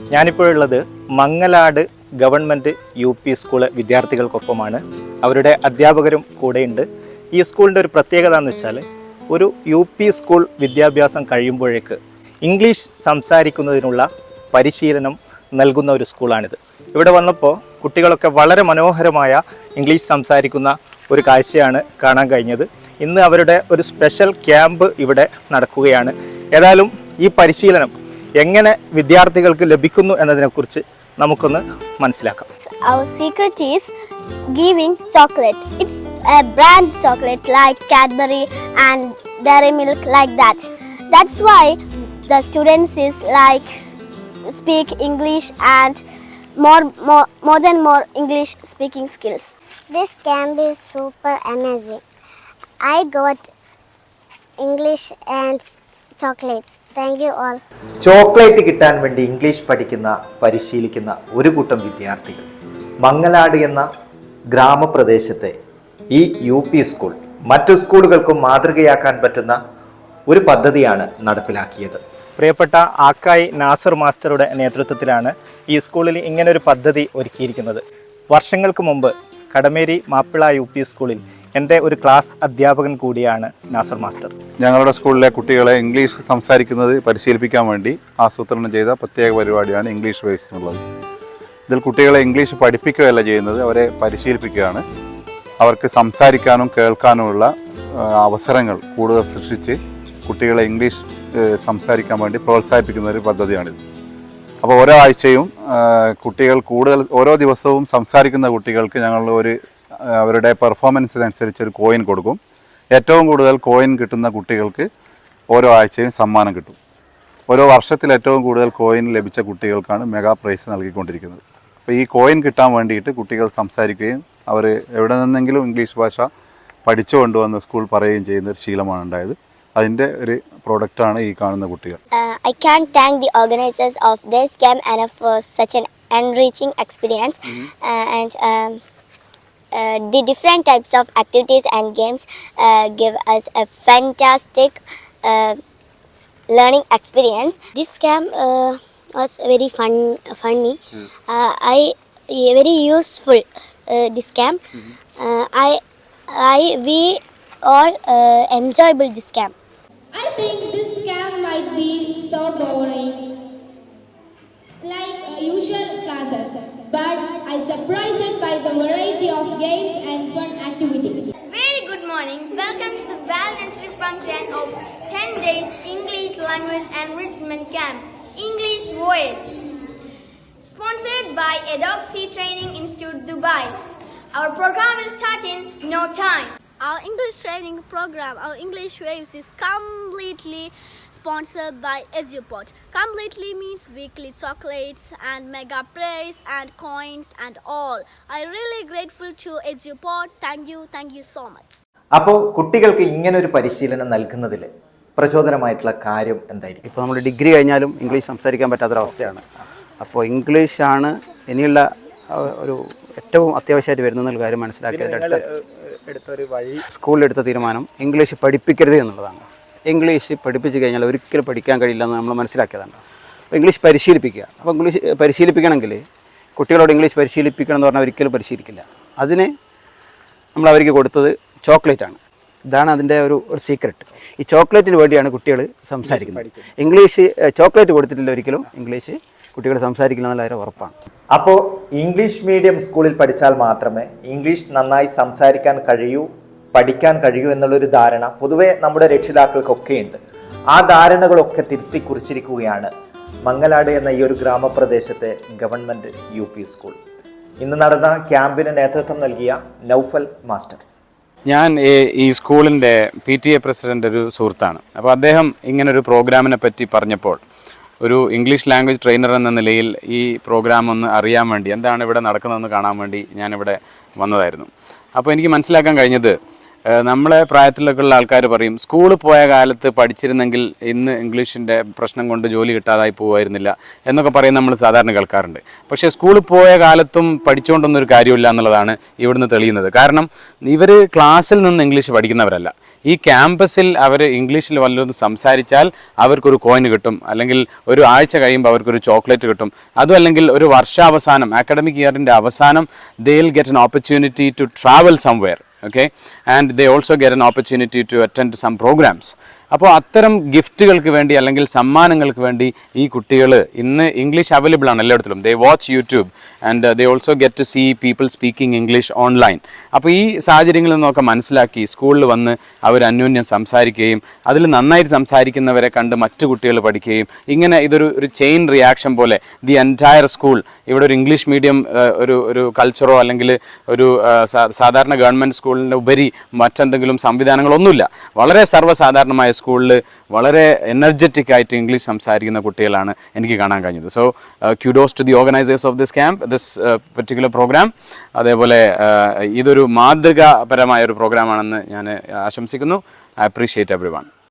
ഞാനിപ്പോഴുള്ളത് Mangalad government UP P സ്കൂൾ വിദ്യാർത്ഥികൾക്കൊപ്പമാണ്. അവരുടെ അധ്യാപകരും കൂടെയുണ്ട്. ഈ സ്കൂളിന്റെ ഒരു പ്രത്യേകത എന്ന് വെച്ചാൽ ഒരു യു പി സ്കൂൾ വിദ്യാഭ്യാസം കഴിയുമ്പോഴേക്ക് ഇംഗ്ലീഷ് സംസാരിക്കുന്നതിനുള്ള പരിശീലനം നൽകുന്ന ഒരു സ്കൂളാണിത്. ഇവിടെ വന്നപ്പോൾ കുട്ടികളൊക്കെ വളരെ മനോഹരമായ ഇംഗ്ലീഷ് സംസാരിക്കുന്ന ഒരു കാഴ്ചയാണ് കാണാൻ കഴിഞ്ഞത്. ഇന്ന് അവരുടെ ഒരു സ്പെഷ്യൽ ക്യാമ്പ് ഇവിടെ നടക്കുകയാണ്. ഏതായാലും ഈ പരിശീലനം എങ്ങനെ വിദ്യാർത്ഥികൾക്ക് ലഭിക്കുന്നു എന്നതിനെക്കുറിച്ച് നമുക്കൊന്ന് മനസ്സിലാക്കാം Our secret is giving chocolate. It's a brand chocolate like Cadbury and Dairy Milk like that. That's why the students is like speak English and more more more than more English speaking skills. This camp is super amazing. I got English and chocolates. Thank you all chocolate കിട്ടാൻ വേണ്ടി English പഠിക്കുന്ന പരിശീലിക്കുന്ന ഒരു കൂട്ടം വിദ്യാർത്ഥികൾ. മംഗലാട് എന്ന ഗ്രാമപ്രദേശത്തെ ഈ U P school മറ്റു സ്കൂളുകൾക്കും മാതൃകയാക്കാൻ പറ്റുന്ന ഒരു പദ്ധതിയാണ് നടപ്പിലാക്കിയത്. പ്രിയപ്പെട്ട ആക്കായി നാസർ മാസ്റ്ററുടെ നേതൃത്വത്തിലാണ് ഈ സ്കൂളിൽ ഇങ്ങനൊരു പദ്ധതി ഒരുക്കിയിരിക്കുന്നത്. വർഷങ്ങൾക്ക് മുമ്പ് കടമേരി മാപ്പിള യു പി സ്കൂളിൽ എന്റെ ഒരു ക്ലാസ് അധ്യാപകൻ കൂടിയാണ് നാസർ മാസ്റ്റർ. ഞങ്ങളുടെ സ്കൂളിലെ കുട്ടികളെ ഇംഗ്ലീഷ് സംസാരിക്കുന്നത് പരിശീലിപ്പിക്കാൻ വേണ്ടി ആസൂത്രണം ചെയ്ത പ്രത്യേക പരിപാടിയാണ് ഇംഗ്ലീഷ് വേഴ്സ് എന്നുള്ളത്. ഇതിൽ കുട്ടികളെ ഇംഗ്ലീഷ് പഠിപ്പിക്കുകയല്ല ചെയ്യുന്നത് അവരെ പരിശീലിപ്പിക്കുകയാണ്. അവർക്ക് സംസാരിക്കാനും കേൾക്കാനുമുള്ള അവസരങ്ങൾ കൂടുതൽ സൃഷ്ടിച്ച് കുട്ടികളെ ഇംഗ്ലീഷ് സംസാരിക്കാൻ വേണ്ടി പ്രോത്സാഹിപ്പിക്കുന്ന ഒരു പദ്ധതിയാണിത്. അപ്പോൾ ഓരോ ആഴ്ചയും കുട്ടികൾ കൂടുതൽ ഓരോ ദിവസവും സംസാരിക്കുന്ന കുട്ടികൾക്ക് ഞങ്ങൾ ഒരു അവരുടെ പെർഫോമൻസിനനുസരിച്ച് ഒരു കോയിൻ കൊടുക്കും. ഏറ്റവും കൂടുതൽ കോയിൻ കിട്ടുന്ന കുട്ടികൾക്ക് ഓരോ ആഴ്ചയും സമ്മാനം കിട്ടും. ഓരോ വർഷത്തിൽ ഏറ്റവും കൂടുതൽ കോയിൻ ലഭിച്ച കുട്ടികൾക്കാണ് മെഗാ പ്രൈസ് നൽകിക്കൊണ്ടിരിക്കുന്നത്. അപ്പോൾ ഈ കോയിൻ കിട്ടാൻ വേണ്ടിയിട്ട് കുട്ടികൾ സംസാരിക്കുകയും അവർ എവിടെ നിന്നെങ്കിലും ഇംഗ്ലീഷ് ഭാഷ പഠിച്ചു കൊണ്ടുവന്ന് സ്കൂൾ പറയുകയും ചെയ്യുന്ന ഒരു ശീലമാണ് ഉണ്ടായത്. അതിന്റെ ഒരു പ്രോഡക്റ്റ് ആണ് ഈ കാണുന്ന കുട്ടികൾ. I can thank the organisers of this camp and for such such an experience experience. The different types of activities and games uh, give us a fantastic uh, learning experience. This camp uh, was very fun, funny. Uh, I very useful. Uh, this camp, uh, I, I we all uh, enjoyable this camp. I think this camp might be so boring, like uh, usual classes, but I surprised by the variety of games fun activities. Very good morning. Welcome to the voluntary function of 10 days English language enrichment camp, English Voyage. Sponsored by Adoxy Training Institute, Dubai. Our program is starting no time. Our English training program, our English Waves, is completely sponsored by EduPort. Completely means weekly chocolates and mega praise and coins and all. I really grateful to EduPort. Thank you, thank you so much. അപ്പോൾ കുട്ടികൾക്ക് ഇങ്ങനെ ഒരു പരിശീലനം നൽകുന്നതിൽ പ്രചോദനമായിട്ടുള്ള കാര്യം എന്തായിരിക്കും ഇപ്പോൾ നമ്മൾ ഡിഗ്രി കഴിഞ്ഞാലും ഇംഗ്ലീഷ് സംസാരിക്കാൻ പറ്റാത്തൊരവസ്ഥയാണ് അപ്പോൾ ഇംഗ്ലീഷാണ് ഇനിയുള്ള ഒരു ഏറ്റവും അത്യാവശ്യമായിട്ട് വരുന്ന കാര്യം മനസ്സിലാക്കിയതിന്റെ എടുത്തൊരു വഴി. സ്കൂളിലെടുത്ത തീരുമാനം ഇംഗ്ലീഷ് പഠിപ്പിക്കരുത് എന്നുള്ളതാണ്. ഇംഗ്ലീഷ് പഠിപ്പിച്ചു കഴിഞ്ഞാൽ ഒരിക്കലും പഠിക്കാൻ കഴിയില്ല എന്ന് നമ്മൾ മനസ്സിലാക്കിയതാണ്. അപ്പോൾ ഇംഗ്ലീഷ് പരിശീലിപ്പിക്കുക. അപ്പോൾ ഇംഗ്ലീഷ് പരിശീലിപ്പിക്കണമെങ്കിൽ കുട്ടികളോട് ഇംഗ്ലീഷ് പരിശീലിപ്പിക്കണം എന്ന് പറഞ്ഞാൽ ഒരിക്കലും പരിശീലിക്കില്ല. അതിന് നമ്മൾ അവർക്ക് കൊടുത്തത് ചോക്ലേറ്റ് ആണ്. ഇതാണ് അതിന്റെ ഒരു ഒരു സീക്രട്ട് ഈ ചോക്ലേറ്റിന് വേണ്ടിയാണ് കുട്ടികൾ സംസാരിക്കുന്നത്. ഇംഗ്ലീഷ് ചോക്ലേറ്റ് കൊടുത്തിട്ടില്ല ഒരിക്കലും. ഇംഗ്ലീഷ് കുട്ടികൾ സംസാരിക്കില്ല എന്നുള്ള കാര്യം ഉറപ്പാണ്. അപ്പോൾ ഇംഗ്ലീഷ് മീഡിയം സ്കൂളിൽ പഠിച്ചാൽ മാത്രമേ ഇംഗ്ലീഷ് നന്നായി സംസാരിക്കാൻ കഴിയൂ പഠിക്കാൻ കഴിയൂ എന്നുള്ളൊരു ധാരണ പൊതുവെ നമ്മുടെ രക്ഷിതാക്കൾക്കൊക്കെ ഉണ്ട്. ആ ധാരണകളൊക്കെ തിരുത്തി കുറിച്ചിരിക്കുകയാണ് മംഗലാട് എന്ന ഈ ഒരു ഗ്രാമപ്രദേശത്തെ ഗവൺമെന്റ് യു പി സ്കൂൾ. ഇന്ന് നടന്ന ക്യാമ്പിന് നേതൃത്വം നൽകിയ നൗഫൽ മാസ്റ്റർ. ഞാൻ ഈ- ഈ സ്കൂളിന്റെ പി ടി എ പ്രസിഡന്റ് ഒരു സുഹൃത്താണ്. അപ്പോൾ അദ്ദേഹം ഇങ്ങനൊരു പ്രോഗ്രാമിനെ പറ്റി പറഞ്ഞപ്പോൾ ഒരു ഇംഗ്ലീഷ് ലാംഗ്വേജ് ട്രെയിനർ എന്ന നിലയിൽ ഈ പ്രോഗ്രാം ഒന്ന് അറിയാൻ വേണ്ടി എന്താണ് ഇവിടെ നടക്കുന്നതെന്ന് കാണാൻ വേണ്ടി ഞാനിവിടെ വന്നതായിരുന്നു. അപ്പോൾ എനിക്ക് മനസ്സിലാക്കാൻ കഴിഞ്ഞത് നമ്മളെ പ്രായത്തിലൊക്കെ ഉള്ള ആൾക്കാർ പറയും സ്കൂളിൽ പോയ കാലത്ത് പഠിച്ചിരുന്നെങ്കിൽ ഇന്ന് ഇംഗ്ലീഷിന്റെ പ്രശ്നം കൊണ്ട് ജോലി കിട്ടാതായി പോകുമായിരുന്നില്ല എന്നൊക്കെ പറയും നമ്മൾ സാധാരണ കേൾക്കാറുണ്ട്. പക്ഷേ സ്കൂളിൽ പോയ കാലത്തും പഠിച്ചുകൊണ്ടൊന്നും ഒരു കാര്യമില്ല എന്നുള്ളതാണ് ഇവിടുന്ന് തെളിയുന്നത്. കാരണം ഇവർ ക്ലാസ്സിൽ നിന്ന് ഇംഗ്ലീഷ് പഠിക്കുന്നവരല്ല. ഈ ക്യാമ്പസിൽ അവർ ഇംഗ്ലീഷിൽ വല്ലതും സംസാരിച്ചാൽ അവർക്കൊരു കോയിൻ കിട്ടും. അല്ലെങ്കിൽ ഒരു ആഴ്ച കഴിയുമ്പോൾ അവർക്കൊരു ചോക്ലേറ്റ് കിട്ടും. അതും അല്ലെങ്കിൽ ഒരു വർഷാവസാനം അക്കാഡമിക് ഇയറിന്റെ അവസാനം they will get an opportunity to travel somewhere okay? And they also get an opportunity to attend some programs. അപ്പോൾ അത്തരം ഗിഫ്റ്റുകൾക്ക് വേണ്ടി അല്ലെങ്കിൽ സമ്മാനങ്ങൾക്ക് വേണ്ടി ഈ കുട്ടികൾ ഇന്ന് ഇംഗ്ലീഷ് അവൈലബിൾ ആണ് എല്ലായിടത്തിലും. They watch YouTube and they also get to see people speaking English online അപ്പോൾ ഈ സാഹചര്യങ്ങളിൽ നിന്നൊക്കെ മനസ്സിലാക്കി സ്കൂളിൽ വന്ന് അവർ അന്യോന്യം സംസാരിക്കുകയും അതിൽ നന്നായിട്ട് സംസാരിക്കുന്നവരെ കണ്ട് മറ്റു കുട്ടികൾ പഠിക്കുകയും ഇങ്ങനെ ഇതൊരു ഒരു ചെയിൻ റിയാക്ഷൻ പോലെ ദി എന്റയർ സ്കൂൾ ഇവിടെ ഒരു ഇംഗ്ലീഷ് മീഡിയം ഒരു ഒരു കൾച്ചറോ അല്ലെങ്കിൽ ഒരു സാധാരണ ഗവൺമെന്റ് സ്കൂളിന്റെ ഉപരി മറ്റെന്തെങ്കിലും സംവിധാനങ്ങളൊന്നുമില്ല. വളരെ സർവസാധാരണമായ സ്കൂളിൽ വളരെ എനർജറ്റിക് ആയിട്ട് ഇംഗ്ലീഷ് സംസാരിക്കുന്ന കുട്ടികളാണ് എനിക്ക് കാണാൻ കഴിഞ്ഞത്. So kudos to the organisers of this camp this particular programme അതേപോലെ ഇതൊരു മാതൃകാപരമായ ഒരു പ്രോഗ്രാമാണെന്ന് ഞാൻ ആശംസിക്കുന്നു. I appreciate every one